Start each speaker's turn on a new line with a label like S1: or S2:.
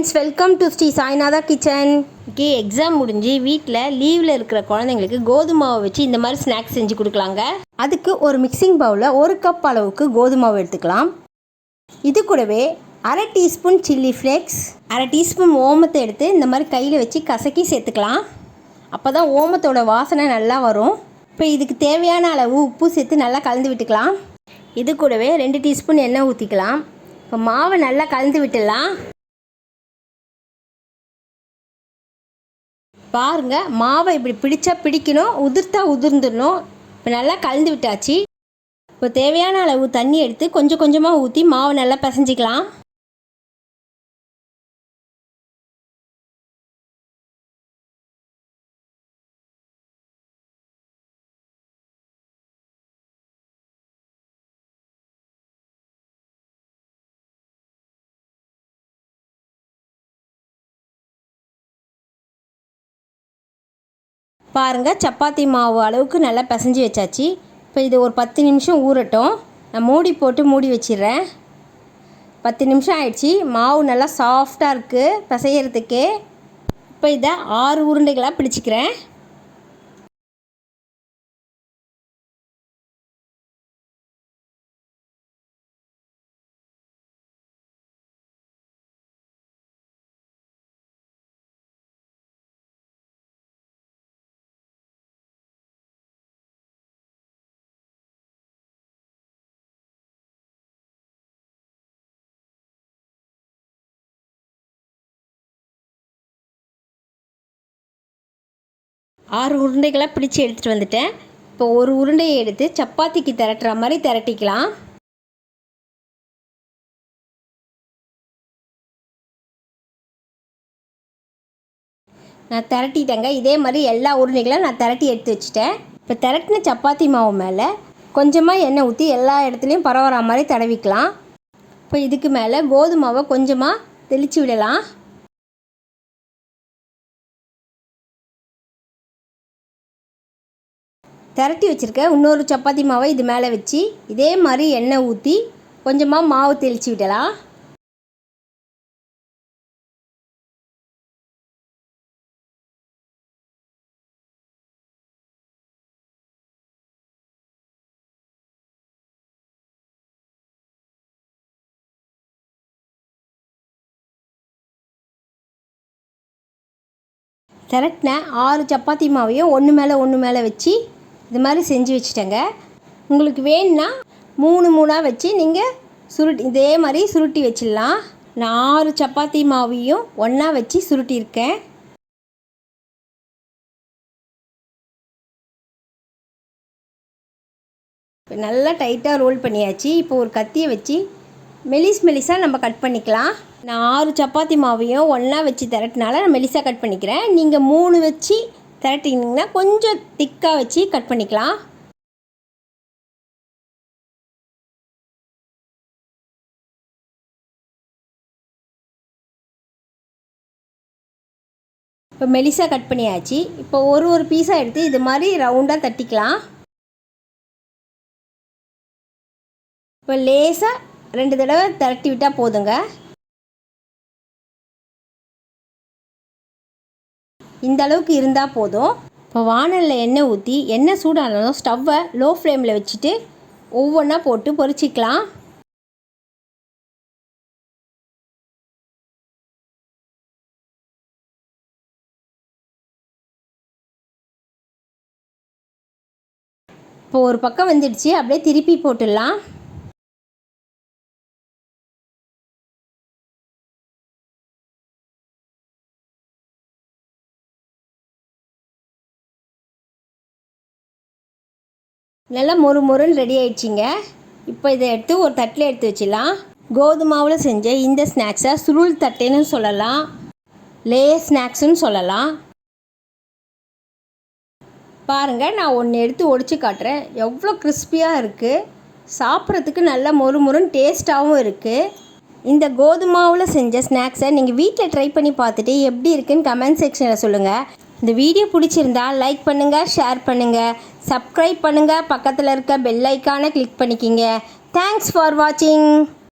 S1: Friends welcome to Sri Sainatha kitchen
S2: okay exam முடிஞ்சு வீட்டில் லீவில் இருக்கிற குழந்தைங்களுக்கு கோதுமை மாவை வச்சு இந்த மாதிரி ஸ்நாக்ஸ் செஞ்சு கொடுக்கலாங்க.
S1: அதுக்கு ஒரு மிக்சிங் பவுலில் ஒரு கப் அளவுக்கு கோதுமை மாவு எடுத்துக்கலாம். இது கூடவே அரை டீஸ்பூன் சில்லி ஃப்ளேக்ஸ் அரை டீஸ்பூன் ஓமத்தை எடுத்து இந்த மாதிரி கையில் வச்சு கசக்கி சேர்த்துக்கலாம். அப்போ தான் ஓமத்தோட வாசனை நல்லா வரும். இப்போ இதுக்கு தேவையான அளவு உப்பு சேர்த்து நல்லா கலந்து விட்டுக்கலாம். இது கூடவே ரெண்டு டீஸ்பூன் எண்ணெய் ஊற்றிக்கலாம் இப்போ மாவை நல்லா கலந்து விட்டுடலாம். பாருங்கள் மாவை இப்படி பிடிச்சா பிடிக்கணும் உதிர்த்தா உதிர்ந்துடணும். இப்போ நல்லா கலந்து விட்டாச்சு. இப்போ தேவையான அளவு தண்ணி எடுத்து கொஞ்சம் கொஞ்சமாக ஊற்றி மாவை நல்லா பிசைஞ்சிக்கலாம். பாருங்கள் சப்பாத்தி மாவு அளவுக்கு நல்லா பிசைஞ்சு வச்சாச்சு. இப்போ இது ஒரு பத்து நிமிஷம் ஊறட்டும். நான் மூடி போட்டு மூடி வச்சிடுறேன். பத்து நிமிஷம் ஆயிடுச்சு. மாவு நல்லா சாஃப்டாக இருக்குது பிசையறதுக்கே. இப்போ இதை ஆறு உருண்டைகளாக பிடிச்சிக்கிறேன். ஆறு உருண்டைகளாக பிடிச்சி எடுத்துகிட்டு வந்துட்டேன். இப்போ ஒரு உருண்டையை எடுத்து சப்பாத்திக்கு திரட்டுற மாதிரி திரட்டிக்கலாம். நான் திரட்டிட்டேங்க. இதே மாதிரி எல்லா உருண்டைகளும் நான் திரட்டி எடுத்து வச்சுட்டேன். இப்போ திரட்டின சப்பாத்தி மாவு மேலே கொஞ்சமாக எண்ணெய் ஊற்றி எல்லா இடத்துலையும் பரவற மாதிரி தடவிக்கலாம். இப்போ இதுக்கு மேலே கோதுமாவை கொஞ்சமாக தெளித்து விடலாம். திரட்டி வச்சுருக்க இன்னொரு சப்பாத்தி மாவை இது மேலே வச்சு இதே மாதிரி எண்ணெய் ஊற்றி கொஞ்சமாக மாவு தெளித்து விடலாம். திரட்டின ஆறு சப்பாத்தி மாவையும் ஒன்று மேலே ஒன்று மேலே வச்சு இது மாதிரி செஞ்சு வச்சுட்டேங்க. உங்களுக்கு வேணும்னா மூணு மூணாக வச்சு நீங்கள் சுருட்டி இதே மாதிரி சுருட்டி வச்சிடலாம். நான் ஆறு சப்பாத்தி மாவையும் ஒன்றா வச்சு சுருட்டியிருக்கேன் இப்போ நல்லா டைட்டாக ரோல் பண்ணியாச்சு. இப்போ ஒரு கத்தியை வச்சு மெலிஸ் மெலிஸாக நம்ம கட் பண்ணிக்கலாம். நான் ஆறு சப்பாத்தி மாவையும் ஒன்றா வச்சு திரட்டினால நான் மெலிஸாக கட் பண்ணிக்கிறேன். நீங்கள் மூணு வச்சு திரட்டினீங்கன்னா கொஞ்சம் திக்காக வச்சு கட் பண்ணிக்கலாம். இப்போ மெலிசாக கட் பண்ணியாச்சு. இப்போ ஒரு ஒரு பீஸாக எடுத்து இது மாதிரி ரவுண்டாக தட்டிக்கலாம். இப்போ லேசாக ரெண்டு தடவை திரட்டி விட்டால் போதுங்க. இந்த அளவுக்கு இருந்தால் போதும். இப்போ வானலில் எண்ணெய் ஊற்றி எண்ணெய் சூடானாலும் ஸ்டவ்வை லோ ஃப்ளேமில் வச்சுட்டு ஒவ்வொன்றா போட்டு பொரிச்சிக்கலாம். இப்போ ஒரு பக்கம் வந்துடுச்சு அப்படியே திருப்பி போட்டுடலாம். நல்லா மொறு மொறுன்னு ரெடி ஆயிடுச்சிங்க. இப்போ இதை எடுத்து ஒரு தட்டில் எடுத்து வச்சிடலாம். கோதுமாவில் செஞ்ச இந்த ஸ்நாக்ஸை சுருள் தட்டைன்னு சொல்லலாம். லேயர் ஸ்நாக்ஸுன்னு சொல்லலாம். பாருங்கள் நான் ஒன்று எடுத்து ஒடிச்சு காட்டுறேன். எவ்வளோ கிறிஸ்பியாக இருக்குது சாப்பிட்றதுக்கு நல்ல மொறு மொறுன்னு டேஸ்ட்டாகவும் இருக்குது இந்த கோதுமாவில் செஞ்ச ஸ்நாக்ஸை நீங்கள் வீட்டில் ட்ரை பண்ணி பார்த்துட்டு எப்படி இருக்குன்னு கமெண்ட் செக்ஷனில் சொல்லுங்கள் இந்த வீடியோ பிடிச்சிருந்தா லைக் பண்ணுங்கள் ஷேர் பண்ணுங்கள் சப்ஸ்கிரைப் பண்ணுங்கள் பக்கத்தில் இருக்க பெல் ஐக்கானை கிளிக் பண்ணிக்கிங்க. தேங்க்ஸ் ஃபார் வாட்சிங்